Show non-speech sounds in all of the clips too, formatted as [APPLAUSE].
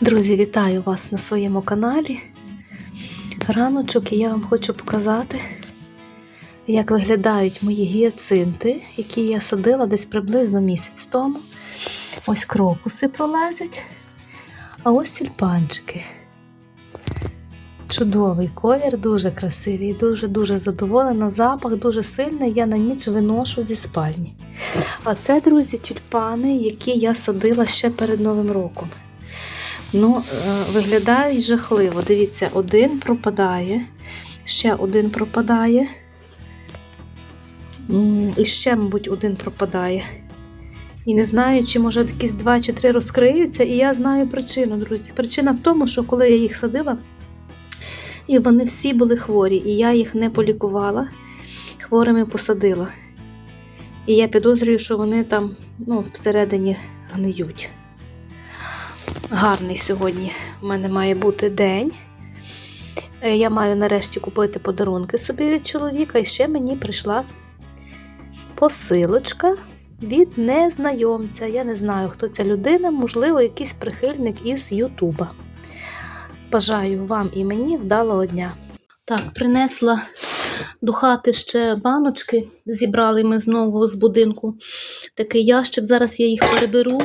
Друзі, вітаю вас на своєму каналі. Раночок і я вам хочу показати, як виглядають мої гіацинти, які я садила десь приблизно місяць тому. Ось крокуси пролазять, а ось тюльпанчики. Чудовий колір, дуже красивий, дуже-дуже задоволена. Запах дуже сильний, я на ніч виношу зі спальні. А це, друзі, тюльпани, які я садила ще перед Новим роком. Ну, е, виглядають жахливо. Дивіться, один пропадає, ще один пропадає. І ще, мабуть, один пропадає. І не знаю, чи може якісь два чи три розкриються, і я знаю причину, друзі. Причина в тому, що коли я їх садила, і вони всі були хворі, і я їх не полікувала, хворими посадила. І я підозрюю, що вони там ну, всередині гниють. Гарний сьогодні в мене має бути день. Е, Я маю нарешті купити подарунки собі від чоловіка, і ще мені прийшла посилочка від незнайомця. Я не знаю, хто ця людина, можливо, якийсь прихильник із Ютуба. Бажаю вам і мені вдалого дня. Так, принесла до хати ще баночки. Зібрали ми знову з будинку такий ящик. Зараз я їх переберу.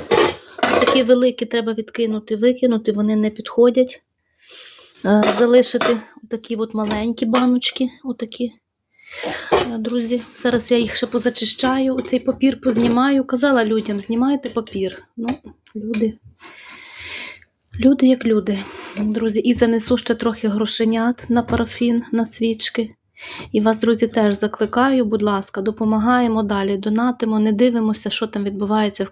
Такі великі треба відкинути, викинути, вони не підходять. Е, Залишити такі от маленькі баночки. Отакі. Е, Друзі, зараз я їх ще позачищаю, оцей папір познімаю. Казала людям, знімайте папір. Ну, люди. Люди як люди. Друзі, і занесу ще трохи грошенят на парафін, на свічки. І вас, друзі, теж закликаю, будь ласка, допомагаємо далі, донатимо, не дивимося, що там відбувається в,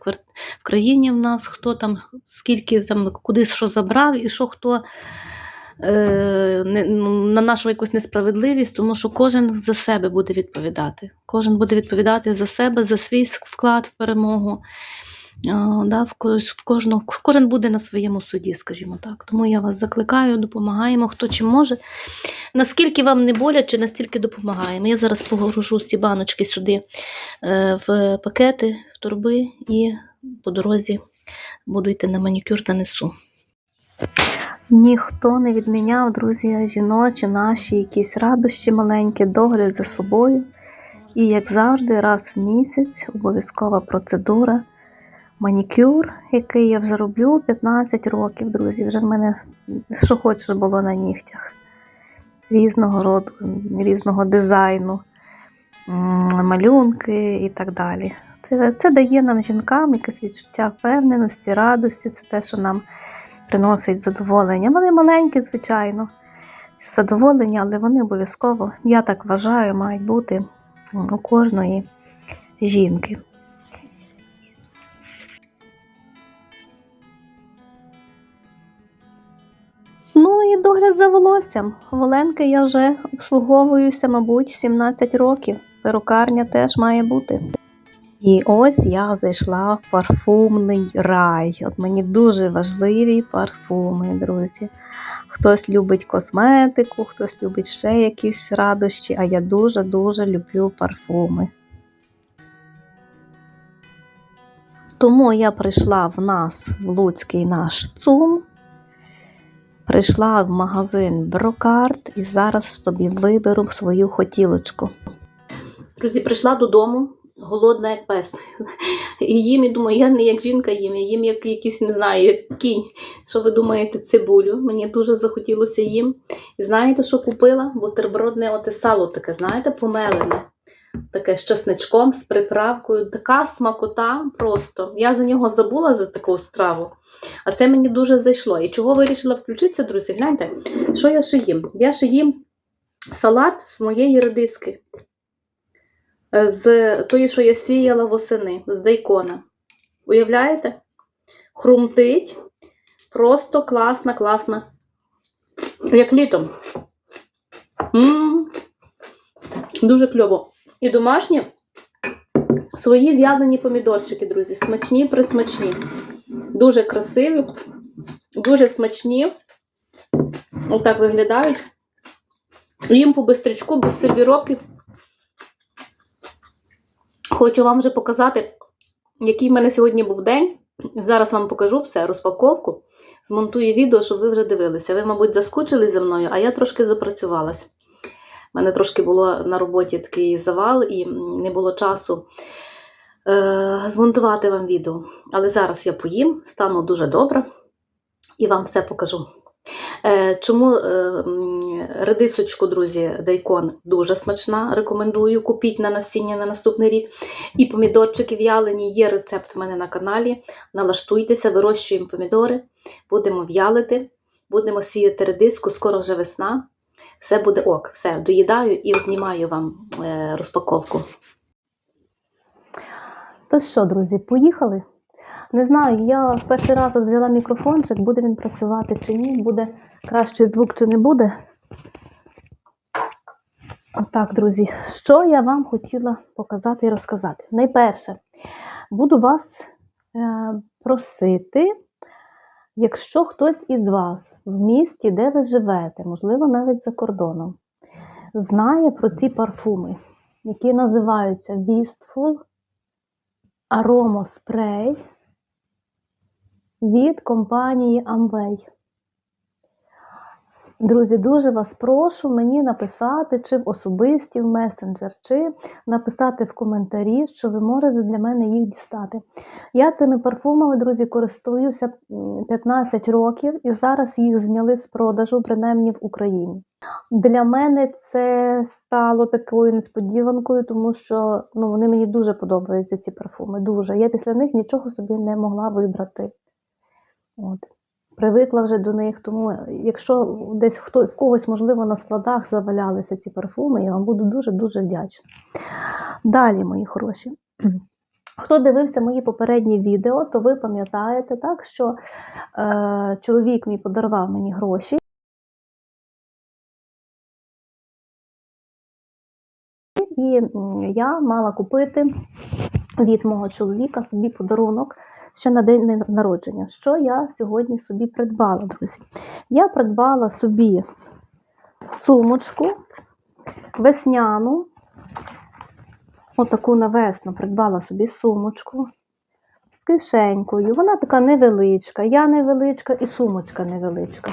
в країні в нас, хто там, скільки там, куди що забрав і що хто е... не... ну, на нашу якусь несправедливість, тому що кожен за себе буде відповідати. Кожен буде відповідати за себе, за свій вклад в перемогу. Да, в, кожного, кожен буде на своєму суді, скажімо так. Тому я вас закликаю, допомагаємо, хто чим може. Наскільки вам не боляче, настільки допомагаємо. Я зараз погружу ці баночки сюди е, в пакети, в торби і по дорозі буду йти на манікюр та несу. Ніхто не відміняв, друзі, жіночі, наші якісь радощі маленькі, догляд за собою. І, як завжди, раз в місяць обов'язкова процедура. Манікюр, який я вже роблю 15 років, друзі. Вже в мене що хочеш було на нігтях. Різного роду, різного дизайну, малюнки і так далі. Це, це дає нам жінкам якесь відчуття впевненості, радості, це те, що нам приносить задоволення. Вони маленькі, звичайно, це задоволення, але вони обов'язково, я так вважаю, мають бути у кожної жінки. Догляд за волоссям. Воленки я вже обслуговуюся, мабуть, 17 років. Перукарня теж має бути. І ось я зайшла в парфумний рай. От мені дуже важливі парфуми, друзі. Хтось любить косметику, хтось любить ще якісь радощі, а я дуже-дуже люблю парфуми. Тому я прийшла в нас в Луцький наш ЦУМ. Прийшла в магазин Брокарт і зараз собі виберу свою хотілочку. Друзі, прийшла додому, голодна як пес. І їм, і думаю, я не як жінка їм, я їм як якийсь, не знаю, як кінь. Що ви думаєте, цибулю? Мені дуже захотілося їм. І знаєте, що купила? Бутербродне оте сало таке, знаєте, помелене. Таке з чесничком, з приправкою. Така смакота просто. Я за нього забула за таку страву. А це мені дуже зайшло. І чого вирішила включитися, друзі? Гляньте, що я ще їм? Я ще їм салат з моєї редиски. Е, З тої, що я сіяла восени, з дайкона. Уявляєте? Хрумтить. Просто класна, класна. Як літом. М-м-м. Дуже кльово. І домашні свої в'ялені помідорчики, друзі. Смачні, присмачні. Дуже красиві, дуже смачні. Отак виглядають. Їм по бистрячку, без сервіровки. Хочу вам вже показати, який в мене сьогодні був день. Зараз вам покажу все, розпаковку. Змонтую відео, щоб ви вже дивилися. Ви, мабуть, заскучили зі мною, а я трошки запрацювалась. У мене трошки було на роботі такий завал і не було часу змонтувати вам відео. Але зараз я поїм, стану дуже добре і вам все покажу. Е, Чому е, редисочку, друзі, дайкон дуже смачна, рекомендую. Купіть на насіння на наступний рік. І помідорчики в'ялені, є рецепт в мене на каналі. Налаштуйтеся, вирощуємо помідори, будемо в'ялити, будемо сіяти редиску, скоро вже весна. Все буде ок, все, доїдаю і знімаю вам е, розпаковку. То що, друзі, поїхали? Не знаю, я в перший раз взяла мікрофончик, буде він працювати чи ні, буде кращий звук чи не буде. Отак, друзі, що я вам хотіла показати і розказати. Найперше, буду вас е, просити, якщо хтось із вас в місті, де ви живете, можливо, навіть за кордоном, знає про ці парфуми, які називаються Wistful Spray від компанії Amway. Друзі, дуже вас прошу мені написати чи в особисті в месенджер, чи написати в коментарі, що ви можете для мене їх дістати. Я цими парфумами, друзі, користуюся 15 років і зараз їх зняли з продажу, принаймні в Україні. Для мене це стало такою несподіванкою, тому що ну, вони мені дуже подобаються, ці парфуми. Дуже. Я після них нічого собі не могла вибрати. От. Привикла вже до них, тому якщо десь хто в когось, можливо, на складах завалялися ці парфуми, я вам буду дуже-дуже вдячна. Далі, мої хороші. [CLEARS THROAT] Хто дивився мої попередні відео, то ви пам'ятаєте так, що е, чоловік мій подарував мені гроші. І я мала купити від мого чоловіка собі подарунок ще на день народження. Що я сьогодні собі придбала, друзі? Я придбала собі сумочку весняну, отаку на весну придбала собі сумочку з кишенькою. Вона така невеличка, я невеличка і сумочка невеличка.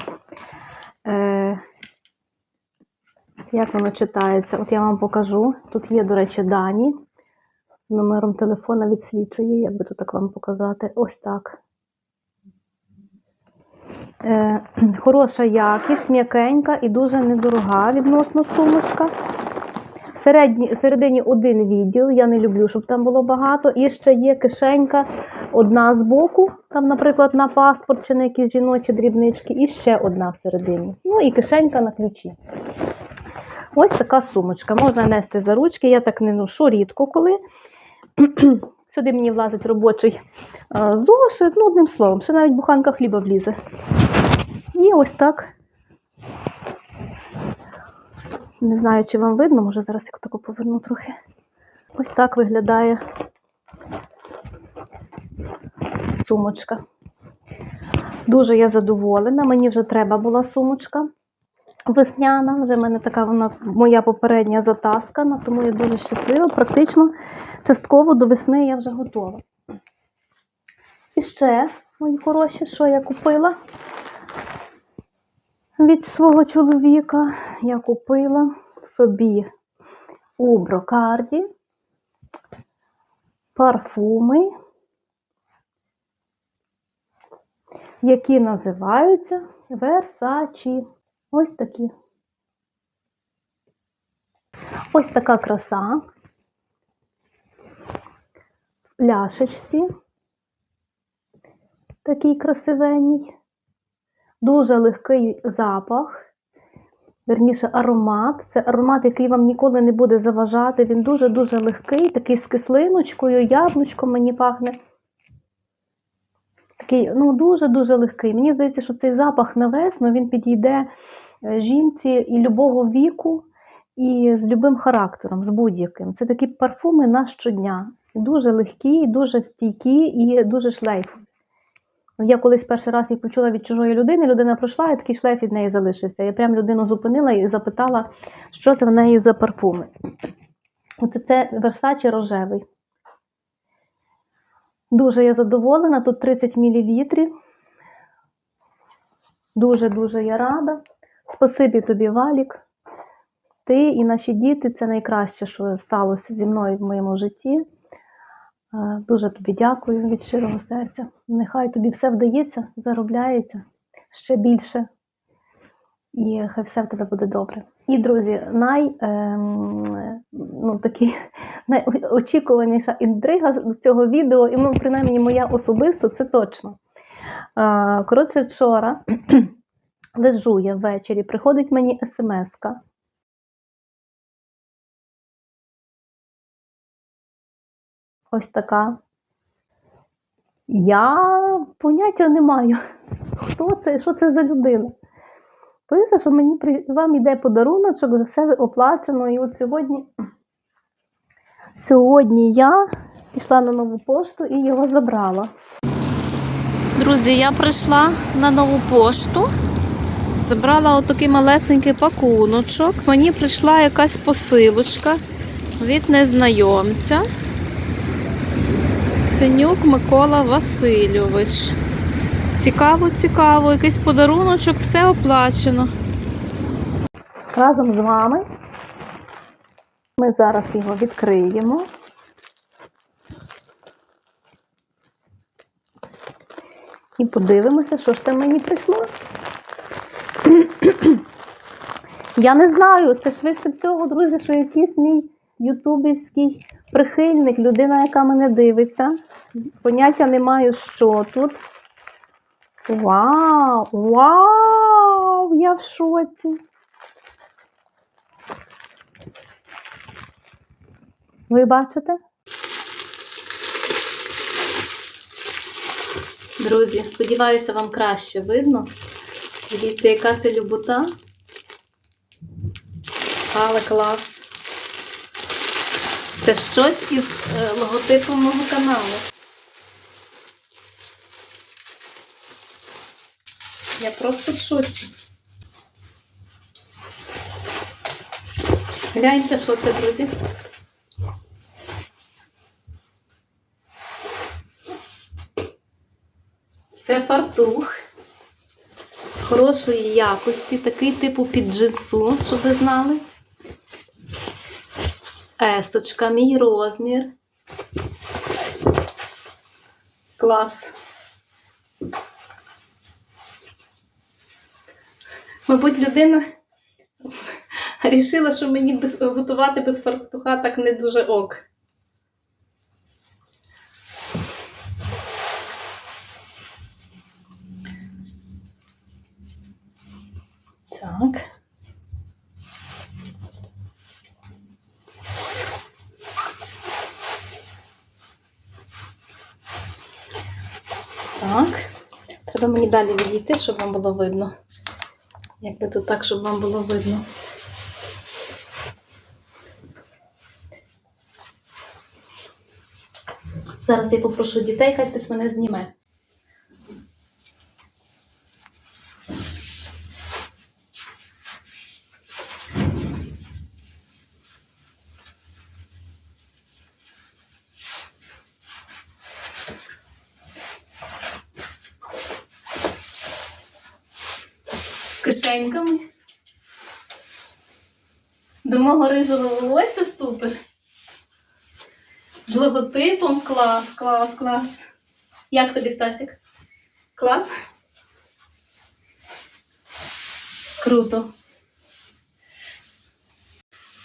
Е, як воно читається? От я вам покажу. Тут є, до речі, дані з номером телефона відсвічує, як би то так вам показати. Ось так. Е, [CLEARS THROAT] хороша якість, м'якенька і дуже недорога відносно сумочка. Середні, середині один відділ, я не люблю, щоб там було багато. І ще є кишенька одна з боку, там, наприклад, на паспорт чи на якісь жіночі дрібнички, і ще одна всередині. Ну і кишенька на ключі. Ось така сумочка. Можна нести за ручки, я так не ношу рідко коли. [CLEARS THROAT] Сюди мені влазить робочий е, зошит, ну, одним словом, ще навіть буханка хліба влізе. І ось так. Не знаю, чи вам видно, може зараз я таку поверну трохи. Ось так виглядає сумочка. Дуже я задоволена. Мені вже треба була сумочка весняна. Вже в мене така вона моя попередня затаскана, тому я дуже щаслива. Практично частково до весни я вже готова. І ще, мої хороші, що я купила від свого чоловіка, я купила собі у брокарді парфуми, які називаються Versace. Ось такі. Ось така краса в пляшечці. Такий красивенний. Дуже легкий запах, верніше аромат. Це аромат, який вам ніколи не буде заважати. Він дуже-дуже легкий, такий з кислиночкою, яблучком мені пахне. Такий, ну, дуже-дуже легкий. Мені здається, що цей запах на весну він підійде е, жінці і любого віку, і з любим характером, з будь-яким. Це такі парфуми на щодня. Дуже легкі, дуже стійкі і дуже шлейфові. Я колись перший раз їх почула від чужої людини, людина пройшла, і такий шлейф від неї залишився. Я прям людину зупинила і запитала, що це в неї за парфуми. Оце це Versace рожевий. Дуже я задоволена, тут 30 мл. Дуже-дуже я рада. Спасибі тобі, Валік. Ти і наші діти це найкраще, що сталося зі мною в моєму житті. Е, Дуже тобі дякую від щирого серця. Нехай тобі все вдається, заробляється ще більше. І хай все в тебе буде добре. І, друзі, най, ем, ну, такі, [LAUGHS] найочікуваніша інтрига цього відео, і ну, принаймні моя особисто, це точно. А, коротше, вчора [CLEARS THROAT] лежу я ввечері, приходить мені смс-ка. Ось така. Я поняття не маю, [LAUGHS] хто це що це за людина. Пише, що мені при... вам йде подаруночок, все оплачено. І от сьогодні, сьогодні я пішла на нову пошту і його забрала. Друзі, я прийшла на нову пошту, забрала отакий малесенький пакуночок. Мені прийшла якась посилочка від незнайомця. Синюк Микола Васильович. Цікаво, цікаво, якийсь подаруночок, все оплачено. Разом з вами ми зараз його відкриємо. І подивимося, що ж там мені прийшло. [CLEARS THROAT] Я не знаю, це швидше всього, друзі, що якийсь мій ютубівський прихильник, людина, яка мене дивиться. Поняття не маю, що тут. Вау! Вау! Я в шоці. Ви бачите? Друзі, сподіваюся, вам краще видно. Дивіться, яка це любота. Але клас. Це щось із е, логотипом мого каналу. Я просто в шоці. Гляньте, що це, друзі. Це фартух хорошої якості, такий типу під джинсу, щоб ви знали. Есочка, мій розмір. Клас. Мабуть, людина рішила, що мені без, готувати без фартуха так не дуже ок. Так. Так. Треба мені далі відійти, щоб вам було видно. Якби то так, щоб вам було видно. Зараз я попрошу дітей, хай хтось мене зніме. З. До мого рижого волосся супер. З логотипом клас, клас, клас. Як тобі, Стасік? Клас? Круто.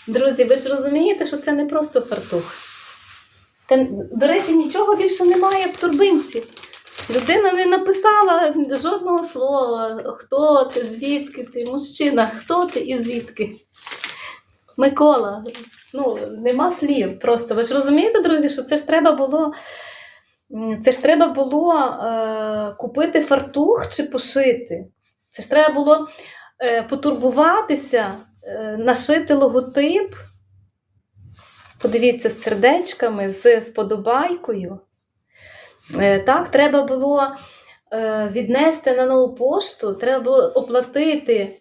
Друзі, ви ж розумієте, що це не просто фартух. До речі, нічого більше немає в турбинці. Людина не написала жодного слова, хто ти, звідки ти, мужчина, хто ти і звідки. Микола, ну, нема слів просто. Ви ж розумієте, друзі, що це ж треба було. Це ж треба було е, купити фартух чи пошити. Це ж треба було е, потурбуватися, е, нашити логотип. Подивіться, з сердечками, з вподобайкою. Е, Так, треба було е, віднести на нову пошту, треба було оплатити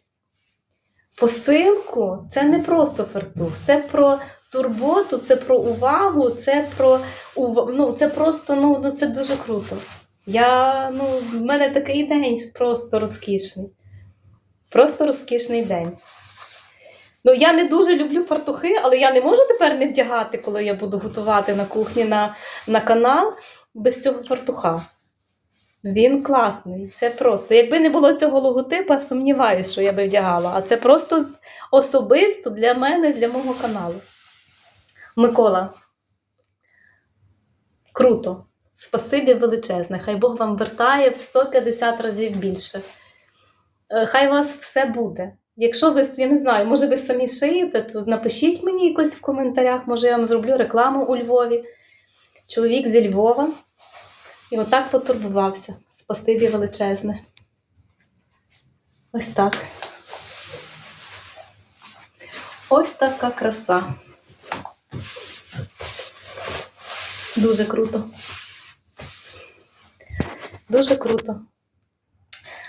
посилку. Це не просто фартух, це про турботу, це про увагу, це про ну, це просто ну, ну, це дуже круто. Я, ну, в мене такий день просто розкішний. Просто розкішний день. Ну, я не дуже люблю фартухи, але я не можу тепер не вдягати, коли я буду готувати на кухні на, на канал без цього фартуха. Він класний, це просто. Якби не було цього логотипа, сумніваюся, що я би вдягала. А це просто особисто для мене, для мого каналу. Микола. Круто. Спасибі величезне. Хай Бог вам вертає в 150 разів більше. Е, Хай у вас все буде. Якщо ви, я не знаю, може ви самі шиєте, то напишіть мені якось в коментарях, може я вам зроблю рекламу у Львові. Чоловік зі Львова. І отак потурбувався. Спасибі величезне. Ось так. Ось така краса. Дуже круто. Дуже круто.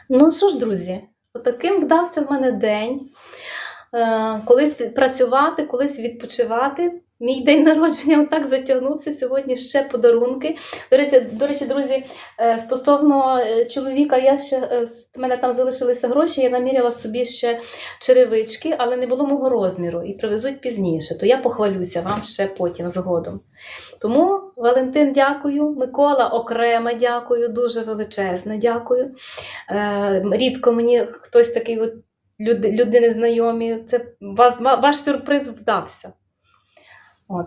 Ну що ж, друзі, отаким вдався в мене день. Е, Колись працювати, колись відпочивати. Мій день народження отак затягнувся. Сьогодні ще подарунки. До речі, до речі, друзі, е, стосовно е, чоловіка, я ще е, в мене там залишилися гроші, я наміряла собі ще черевички, але не було мого розміру і привезуть пізніше. То я похвалюся вам ще потім згодом. Тому, Валентин, дякую. Микола окремо дякую, дуже величезне дякую. Рідко мені хтось такий от люди, людини знайомі. Це ва- ва- ваш сюрприз вдався. От.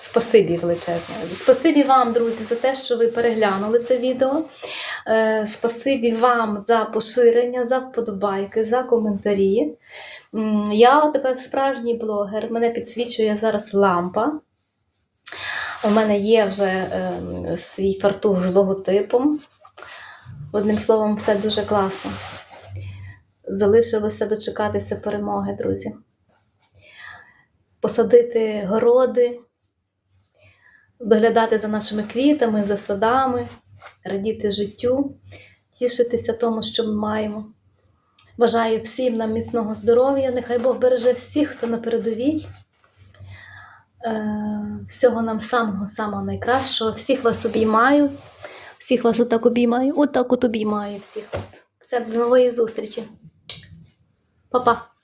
Спасибі величезне. Спасибі вам, друзі, за те, що ви переглянули це відео. Е, спасибі вам за поширення, за вподобайки, за коментарі. Я тепер справжній блогер. Мене підсвічує зараз лампа. У мене є вже е, свій фартух з логотипом. Одним словом, все дуже класно. Залишилося дочекатися перемоги, друзі. Посадити городи, доглядати за нашими квітами, за садами, радіти життю, тішитися тому, що ми маємо. Бажаю всім нам міцного здоров'я. Нехай Бог береже всіх, хто на передовій. Е, Всього нам самого-самого найкращого. Всіх вас обіймаю. Всіх вас отак обіймаю. Отак от обіймаю всіх вас. Все, до нової зустрічі. Па-па.